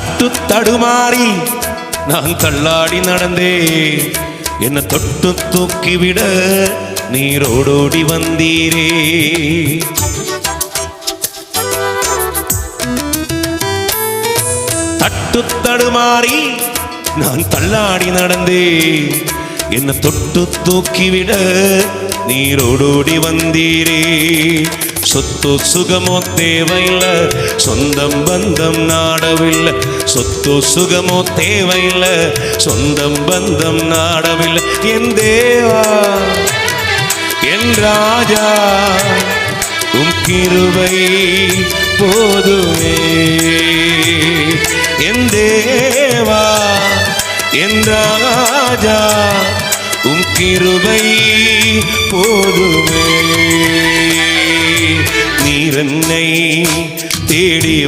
தட்டு தடுமாறி நான் தள்ளாடி நடந்தேன். என்னை தொட்டு தூக்கிவிட நீரோடோடி வந்தீரே. தட்டு தடுமாறி நான் தள்ளாடி நடந்தேன். என்னை தொட்டு தூக்கிவிட நீரோடோடி வந்தீரே. சொத்து சுகமோ தேவையில்ல சொந்தம் பந்தம் நாடவில்லை. சொத்து சுகமோ தேவையில்ல சொந்தம் பந்தம் நாடவில்லை. என் தேவா என் ராஜா உம் கிருபை போதுமே. என் தேவா என் ராஜா உம் கிருபை போதுமே. நீரன்னை தேடி